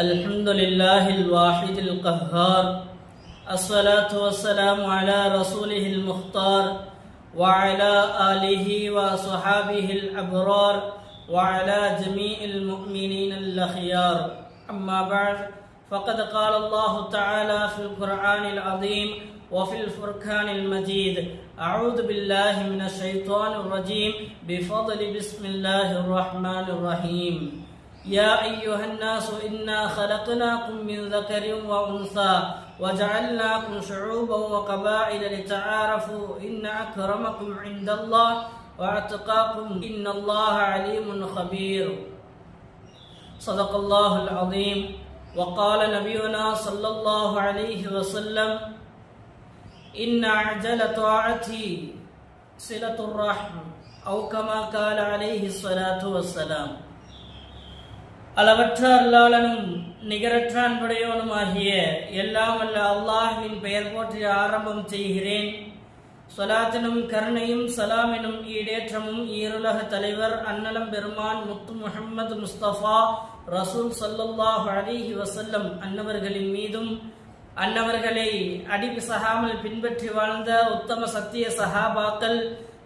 الحمد لله الواحد القهار الصلاة والسلام على رسوله المختار وعلى آله وصحابه الأبرار وعلى جميع المؤمنين الأخيار أما بعد فقد قال الله تعالى في القرآن العظيم وفي الفرقان المجيد أعوذ بالله من الشيطان الرجيم بفضل بسم الله الرحمن الرحيم يا أيها الناس إنا خلقناكم من ذكر وأنثى وجعلناكم شعوبا وقبائل لتعارفوا إن أكرمكم عند الله وأتقاكم إن الله عليم خبير. صدق الله العظيم. وقال نبينا صلى الله عليه وسلم إن عجل طاعتي صلة الرحم أو كما قال عليه الصلاة والسلام. அளவற்ற அல்லாளனும் நிகரற்ற அன்புடையவனுமாகிய எல்லாம் அல்ல அல்லாஹ்வின் பெயர் போற்றி ஆரம்பம் செய்கிறேன். சொலாத்தினும் கருணையும் சலாமினும் ஈடேற்றமும் ஈருலக தலைவர் அன்னலம் பெருமான் முத்து முஹம்மது முஸ்தபா ரசூல் சல்லுல்லாஹ் அலிஹி வசல்லம் அன்னவர்களின் மீதும் அன்னவர்களை அடிபிசகாமல் பின்பற்றி வாழ்ந்த உத்தம சத்திய சஹாபாக்கள்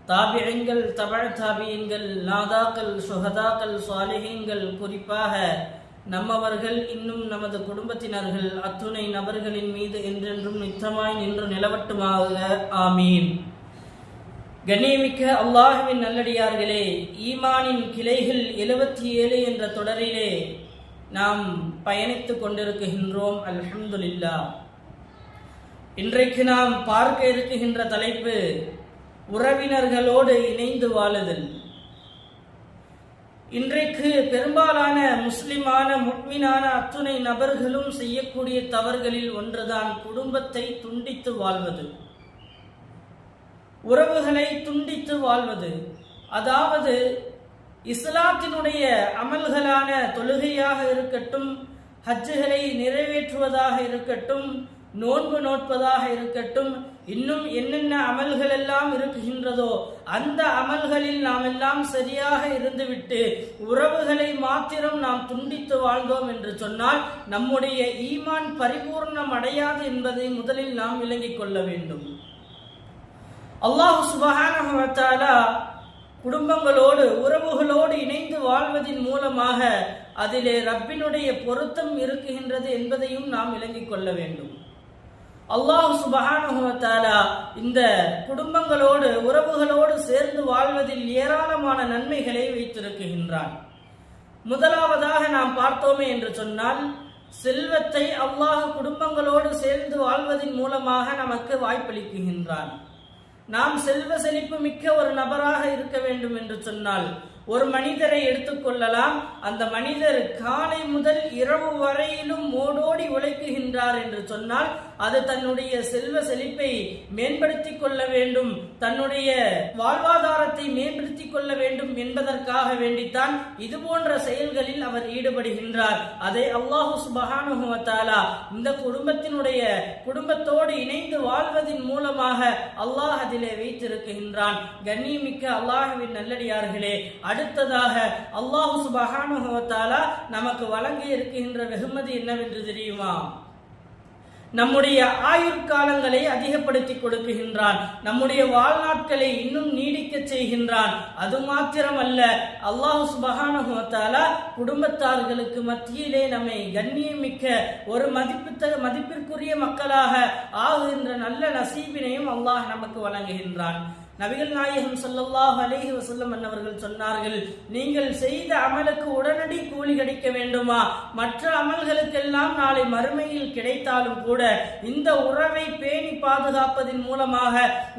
தாபியங்கள் தமிழ் தாபியங்கள் நாதாக்கள் சுகதாக்கள் சுவாலிகங்கள் குறிப்பாக நம்மவர்கள் இன்னும் நமது குடும்பத்தினர்கள் அத்துணை நபர்களின் மீது என்றென்றும் நித்தமாய் நின்று நிலவட்டுமாக ஆமீன். கண்ணியமிக்க அல்லாஹுவின் நல்லடியார்களே ஈமானின் கிளைகள் எழுபத்தி ஏழு என்ற தொடரிலே நாம் பயணித்துக் கொண்டிருக்கின்றோம் அல்ஹம்துலில்லா. இன்றைக்கு நாம் பார்க்க இருக்குகின்ற தலைப்பு உறவினர்களோடு இணைந்து வாழுதல். இன்றைக்கு பெரும்பாலான முஸ்லிமான முட்மினான அத்துணை நபர்களும் செய்யக்கூடிய தவறுகளில் ஒன்றுதான் குடும்பத்தை துண்டித்து வாழ்வது. உறவுகளை துண்டித்து வாழ்வது. அதாவது இஸ்லாத்தினுடைய அமல்களான தொழுகையாக இருக்கட்டும் ஹஜ்ஜுகளை நிறைவேற்றுவதாக இருக்கட்டும் நோன்பு நோட்பதாக இருக்கட்டும் இன்னும் என்னென்ன அமல்கள் எல்லாம் இருக்குகின்றதோ அந்த அமல்களில் நாம் எல்லாம் சரியாக இருந்துவிட்டு உறவுகளை மாத்திரம் நாம் துண்டித்து வாழ்ந்தோம் என்று சொன்னால் நம்முடைய ஈமான் பரிபூர்ணம் அடையாது என்பதை முதலில் நாம் விளங்கிக் கொள்ள வேண்டும். அல்லாஹு சுபஹான குடும்பங்களோடு உறவுகளோடு இணைந்து வாழ்வதன் மூலமாக அதிலே ரப்பினுடைய பொருத்தம் இருக்குகின்றது என்பதையும் நாம் விளங்கிக் கொள்ள வேண்டும். அல்லாஹ் சுபஹானுவத்தாலா இந்த குடும்பங்களோடு உறவுகளோடு சேர்ந்து வாழ்வதில் ஏராளமான நன்மைகளை வைத்திருக்கின்றான். முதலாவதாக நாம் பார்த்தோமே என்று சொன்னால் செல்வத்தை அல்லாஹ் குடும்பங்களோடு சேர்ந்து வாழ்வதன் மூலமாக நமக்கு வாய்ப்பளிக்குகின்றான் நாம் செல்வ செழிப்பு மிக்க ஒரு நபராக இருக்க வேண்டும் என்று சொன்னால் ஒரு மனிதரை எடுத்துக்கொள்ளலாம் அந்த மனிதர் காலை முதல் இரவு வரையிலும் ஓடோடி உழைக்குகின்றார் என்று சொன்னால் அது தன்னுடைய செல்வ செழிப்பை மேம்படுத்திக் கொள்ள வேண்டும். தன்னுடைய வாழ்வாதாரத்தை மேம்படுத்திக் கொள்ள வேண்டும் என்பதற்காக வேண்டித்தான் இது போன்ற செயல்களில் அவர் ஈடுபடுகின்றார். அதை அல்லாஹு சுபஹானுவத்தாலா இந்த குடும்பத்தினுடைய குடும்பத்தோடு இணைந்து வாழ்வதன் மூலமாக அல்லாஹ் அதிலே வைத்திருக்கின்றான். கண்ணியமிக்க அல்லாஹுவின் நல்லடியார்களே அடுத்ததாக அல்லாஹு சுபஹானுவத்தாலா நமக்கு வழங்கி இருக்கின்ற வெகுமதி என்னவென்று தெரியுமா? நம்முடைய ஆயுட்காலங்களை அதிகப்படுத்தி கொடுக்குகின்றான். நம்முடைய வாழ்நாட்களை இன்னும் நீடிக்க செய்கின்றான். அது மாத்திரமல்ல அல்லாஹு சுபகானுகத்தால குடும்பத்தார்களுக்கு மத்தியிலே நம்மை கண்ணியமிக்க ஒரு மதிப்பு மதிப்பிற்குரிய மக்களாக ஆகுகின்ற நல்ல நசீபினையும் அல்லாஹ் நமக்கு வழங்குகின்றான். நபிகள் நாயகம் சொல்லல்லாஹ் அலேஹி வசல்லம் அன்னவர்கள் சொன்னார்கள் நீங்கள் செய்த அமலுக்கு உடனடி கூலி கிடைக்க வேண்டுமா? மற்ற அமல்களுக்கெல்லாம் நாளை மறுமையில் கிடைத்தாலும் கூட இந்த உறவை பேணி பாதுகாப்பதன் மூலமாக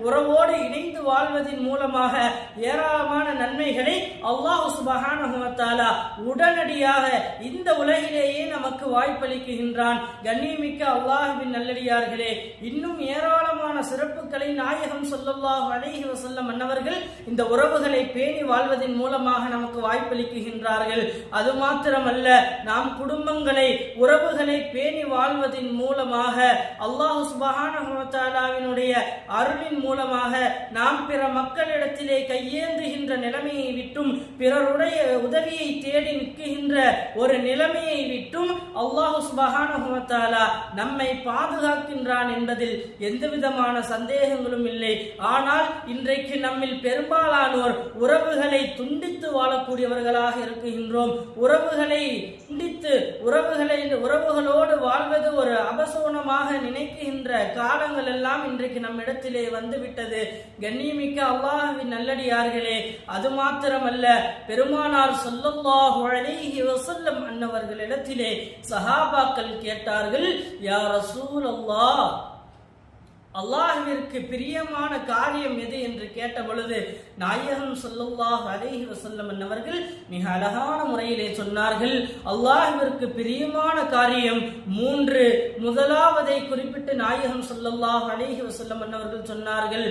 உறவோடு இணைந்து வாழ்வதன் மூலமாக ஏராளமான நன்மைகளை அல்லாஹு சுபஹானஹுமத்தாலா உடனடியாக இந்த உலகிலேயே நமக்கு வாய்ப்பளிக்குகின்றான். கண்ணியமிக்க அல்லாஹுவின் நல்லடியார்களே இன்னும் ஏராளமான சிறப்புகளை நாயகம் சொல்லல்லாஹ் அலேஹி அலைஹி வஸல்லம் இந்த உறவுகளை பேணி வாழ்வதன் மூலமாக நமக்கு வாய்ப்பளிக்குகின்றார்கள் அது மாத்திரமல்ல நாம் குடும்பங்களை உறவுகளை பேணி வாழ்வதன் மூலமாக அல்லாஹு சுபஹானுடைய அருளின் மூலமாக நாம் பிற மக்களிடத்திலே கையேந்துகின்ற நிலைமையை விட்டும் பிறருடைய உதவியை தேடி நிற்கின்ற ஒரு நிலைமையை விட்டும் அல்லாஹு சுபஹானஹு நம்மை பாதுகாக்கின்றான் என்பதில் எந்த விதமான சந்தேகங்களும் இல்லை. ஆனால் இன்றைக்கு நம்மில் பெரும்பாலானோர் உறவுகளை துண்டித்து வாழக்கூடியவர்களாக இருக்குகின்றோம் உறவுகளை துண்டித்து உறவுகளை உறவுகளோடு வாழ்வது ஒரு அபசோனமாக நினைக்கின்ற காலங்கள் எல்லாம் இன்றைக்கு நம்மிடத்திலே வந்துவிட்டது. கண்ணியமிக்க அல்லாஹின் நல்லடியார்களே அது மாத்திரமல்ல பெருமானார் ஸல்லல்லாஹு அலைஹி வஸல்லம் அன்னவர்களிடத்திலே சஹாபாக்கள் கேட்டார்கள் யா ரசூலல்லாஹ் அல்லாஹ்விற்கு பிரியமான காரியம் எது என்று கேட்ட பொழுது நாயகம் சொல்லுல்லாஹ் அலேஹி வசல்லம் என்னவர்கள் மிக அழகான முறையிலே சொன்னார்கள் அல்லாஹ்விற்கு பிரியமான காரியம் மூன்று முதலாவதை குறிப்பிட்டு நாயகம் சொல்லுல்லாஹ் அலேஹி வசல்லம் என்னவர்கள் சொன்னார்கள்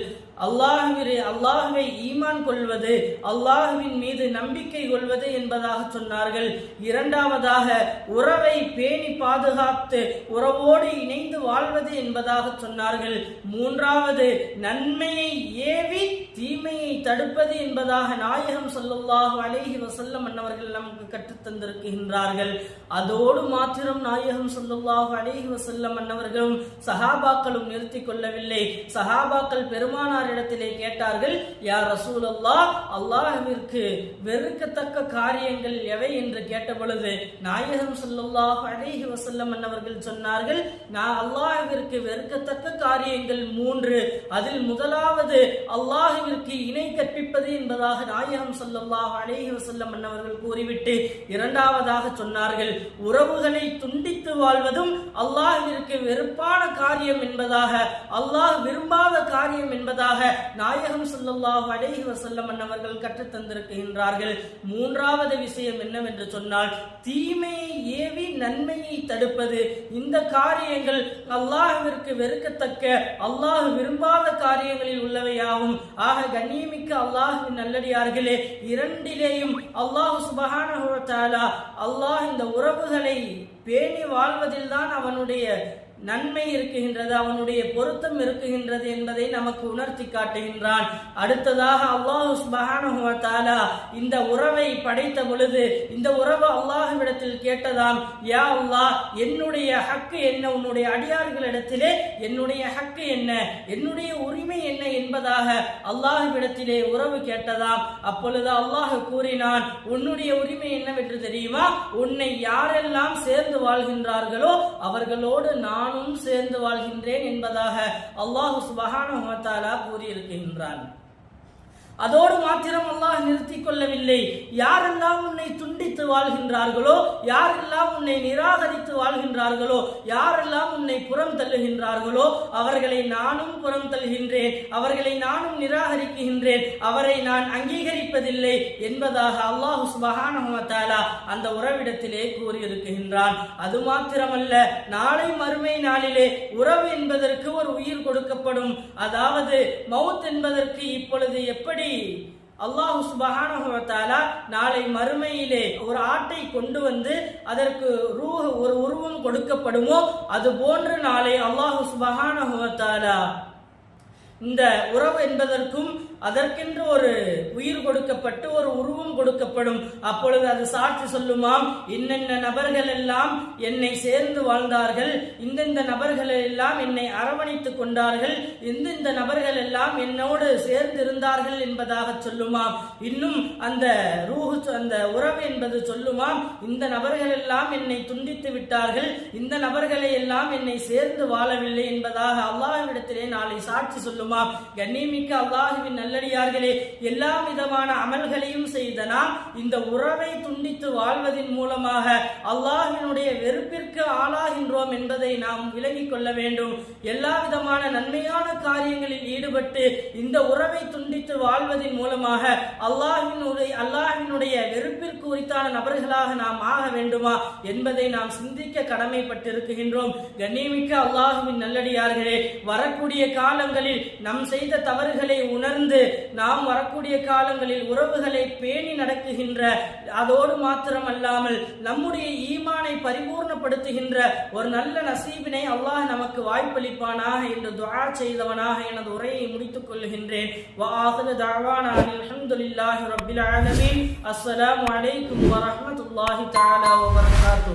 அல்லாஹுவிரே அல்லாஹுவை ஈமான் கொள்வது அல்லாஹுவின் மீது நம்பிக்கை கொள்வது என்பதாக சொன்னார்கள். இரண்டாவதாக உறவை பேணி பாதுகாத்து உறவோடு இணைந்து வாழ்வது என்பதாக சொன்னார்கள். மூன்றாவது நன்மையை ஏவி தீமையை தடுப்பது என்பதாக நாயகம் ஸல்லல்லாஹு அலேஹி வசல்லம் அன்னவர்கள் நமக்கு கற்றுத் தந்திருக்கின்றார்கள். அதோடு மாத்திரம் நாயகம் ஸல்லல்லாஹு அலேஹி வசல்லம் அன்னவர்களும் சஹாபாக்களும் நிறுத்திக் கொள்ளவில்லை. சஹாபாக்கள் பெருமானாரிடத்திலே கேட்டார்கள் யார் ரசூல் அல்லா அல்லாஹிற்கு வெறுக்கத்தக்க காரியங்கள் எவை? என்று கேட்ட பொழுது நாயகம் ஸல்லல்லாஹு அலேஹி வசல்லம் அன்னவர்கள் சொன்னார்கள் நான் அல்லாஹிற்கு வெறுக்கத்தக்க காரியங்கள் மூன்று. அதில் முதலாவது அல்லாஹுவிற்கு இணை கற்பிப்பது என்பதாக நாயகம் சொல்லல்லாஹ் அலைஹி வசல்லம் அன்னவர்கள் கூறிவிட்டு இரண்டாவதாக சொன்னார்கள். உறவுகளை துண்டித்து வாழ்வதும் அல்லாஹ்விற்கு வெறுப்பான காரியம் என்பதாக அல்லாஹ் விரும்பாத காரியம் என்பதாக நாயகம் சொல்லல்லாஹ் அலைஹி வசல்லம் அன்னவர்கள் கற்றுத்தந்திருக்கின்றார்கள் மூன்றாவது விஷயம் என்னவென்று சொன்னால் தீமையை ஏவி நன்மையை தடுப்பது. இந்த காரியங்கள் அல்லாஹ்விற்கு வெறுக்கத்தக்க அல்லாஹ் விரும்பாத காரியங்களில் உள்ளவையாகும் ஆக கண்ணியமிக்க அல்லாஹின் நல்லடியார்களே இரண்டிலேயும் அல்லாஹ் சுபகான அல்லாஹ் இந்த உறவுகளை பேணி வாழ்வதில்தான் அவனுடைய நன்மை இருக்குகின்றது அவனுடைய பொருத்தம் இருக்குகின்றது என்பதை நமக்கு உணர்த்தி காட்டுகின்றான். அடுத்ததாக அல்லாஹு சுபஹானஹு இந்த உறவை படைத்த பொழுது இந்த உறவு அல்லாஹுவிடத்தில் கேட்டதாம் யா அல்லாஹ் என்னுடைய ஹக்கு என்ன? உன்னுடைய அடியார்களிடத்திலே என்னுடைய ஹக்கு என்ன? என்னுடைய உரிமை என்ன? என்பதாக அல்லாஹுவிடத்திலே உறவு கேட்டதாம். அப்பொழுது அல்லாஹ் கூறினான் உன்னுடைய உரிமை என்னவென்று தெரியுமா? உன்னை யாரெல்லாம் சேர்ந்து வாழ்கின்றார்களோ அவர்களோடு நான் நானும் சேர்ந்து வாழ்கின்றேன் என்பதாக அல்லாஹு சுபஹானஹு கூறியிருக்கின்றான். அதோடு மாத்திரம் அல்லாஹ் நிறுத்திக் கொள்ளவில்லை. யாரெல்லாம் உன்னை துண்டித்து வாழ்கின்றார்களோ யாரெல்லாம் உன்னை நிராகரித்து வாழ்கின்றார்களோ யாரெல்லாம் உன்னை புறம் தள்ளுகின்றார்களோ அவர்களை நானும் புறம் தள்ளுகின்றேன். அவர்களை நானும் நிராகரிக்கின்றேன். அவரை நான் அங்கீகரிப்பதில்லை என்பதாக அல்லாஹு சுபஹானா அந்த உறவிடத்திலே கூறியிருக்கின்றான். அது மாத்திரமல்ல நாளை மறுமை நாளிலே உறவு என்பதற்கு ஒரு உயிர் கொடுக்கப்படும். அதாவது மவுத் என்பதற்கு இப்பொழுது எப்படி அல்லாஹு சுபஹானஹு நாளை மறுமையிலே ஒரு ஆட்டை கொண்டு வந்து அதற்கு ரூஹ ஒரு உருவம் கொடுக்கப்படுமோ அது போன்று நாளை அல்லாஹு சுபஹானஹு இந்த உறவு என்பதற்கும் அதற்கென்று ஒரு உயிர் கொடுக்கப்பட்டு ஒரு உருவம் கொடுக்கப்படும். அப்பொழுது அது சாட்சி சொல்லுமாம் இன்னென்ன நபர்கள் எல்லாம் என்னை சேர்ந்து வாழ்ந்தார்கள் இந்தந்த நபர்கள் எல்லாம் என்னை அரவணைத்துக் கொண்டார்கள் இந்தெந்த நபர்கள் எல்லாம் என்னோடு சேர்ந்து இருந்தார்கள் என்பதாக சொல்லுமாம். இன்னும் அந்த ரூஹு அந்த உறவு என்பது சொல்லுமாம் இந்த நபர்கள் எல்லாம் என்னை துண்டித்து விட்டார்கள் இந்த நபர்களை எல்லாம் என்னை சேர்ந்து வாழவில்லை என்பதாக அல்லாஹ்விடத்திலே நாளை சாட்சி சொல்லுமாம். கண்ணியமிக்க அல்லாஹுவின் நல்லடியார்களே எல்லா விதமான அமல்களையும் செய்த நாம் இந்த உறவை துண்டித்து வாழ்வதன் மூலமாக அல்லாஹினுடைய வெறுப்பிற்கு ஆளாகின்றோம் என்பதை நாம் விளங்கிக் கொள்ள வேண்டும். எல்லா விதமான நன்மையான காரியங்களில் ஈடுபட்டு இந்த உறவை துண்டித்து வாழ்வதன் மூலமாக அல்லாஹினுடைய அல்லாஹினுடைய வெறுப்பிற்கு உரித்தான நபர்களாக நாம் ஆக வேண்டுமா என்பதை நாம் சிந்திக்க கடமைப்பட்டிருக்கின்றோம். கண்ணியமிக்க அல்லாஹுவின் நல்லடியார்களே வரக்கூடிய காலங்களில் நம் செய்த தவறுகளை உணர்ந்து இருந்து நாம் வரக்கூடிய காலங்களில் உறவுகளை பேணி நடக்குகின்ற அதோடு மாத்திரமல்லாமல் நம்முடைய ஈமானை பரிபூர்ணப்படுத்துகின்ற ஒரு நல்ல நசீபினை அல்லாஹ் நமக்கு வாய்ப்பளிப்பானாக என்று துவா செய்தவனாக எனது உரையை முடித்துக் கொள்கின்றேன். அஸ்ஸலாமு அலைக்கும் வரஹமத்துல்லாஹி தாலா வபரகாத்து